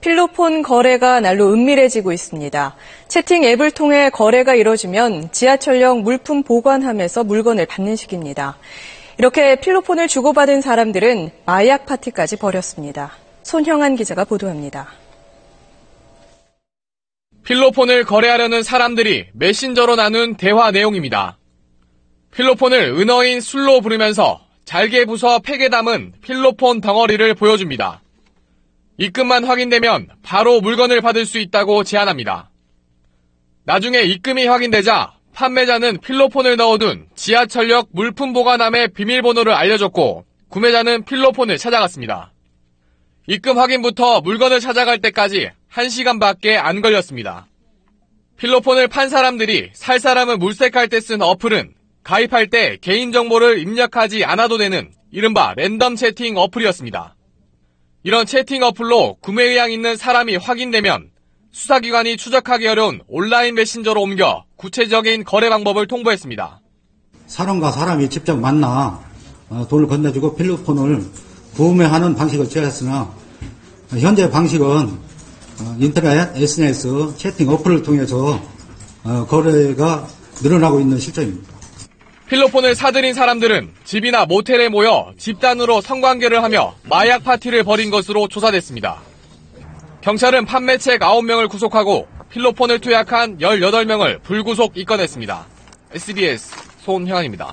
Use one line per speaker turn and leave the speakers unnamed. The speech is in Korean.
필로폰 거래가 날로 은밀해지고 있습니다. 채팅 앱을 통해 거래가 이뤄지면 지하철역 물품 보관함에서 물건을 받는 식입니다. 이렇게 필로폰을 주고받은 사람들은 마약 파티까지 벌였습니다. 손형한 기자가 보도합니다.
필로폰을 거래하려는 사람들이 메신저로 나눈 대화 내용입니다. 필로폰을 은어인 술로 부르면서 잘게 부숴 팩에 담은 필로폰 덩어리를 보여줍니다. 입금만 확인되면 바로 물건을 받을 수 있다고 제안합니다. 나중에 입금이 확인되자 판매자는 필로폰을 넣어둔 지하철역 물품 보관함의 비밀번호를 알려줬고 구매자는 필로폰을 찾아갔습니다. 입금 확인부터 물건을 찾아갈 때까지 1시간밖에 안 걸렸습니다. 필로폰을 판 사람들이 살 사람을 물색할 때 쓴 어플은 가입할 때 개인정보를 입력하지 않아도 되는 이른바 랜덤 채팅 어플이었습니다. 이런 채팅 어플로 구매 의향 있는 사람이 확인되면 수사기관이 추적하기 어려운 온라인 메신저로 옮겨 구체적인 거래 방법을 통보했습니다.
사람과 사람이 직접 만나 어, 돈을 건네주고 필로폰을 구매하는 방식을 취했으나 현재 방식은 어, 인터넷, SNS, 채팅 어플을 통해서 어, 거래가 늘어나고 있는 실정입니다.
필로폰을 사들인 사람들은 집이나 모텔에 모여 집단으로 성관계를 하며 마약 파티를 벌인 것으로 조사됐습니다. 경찰은 판매책 9명을 구속하고 필로폰을 투약한 18명을 불구속 입건했습니다. SBS 손형입니다.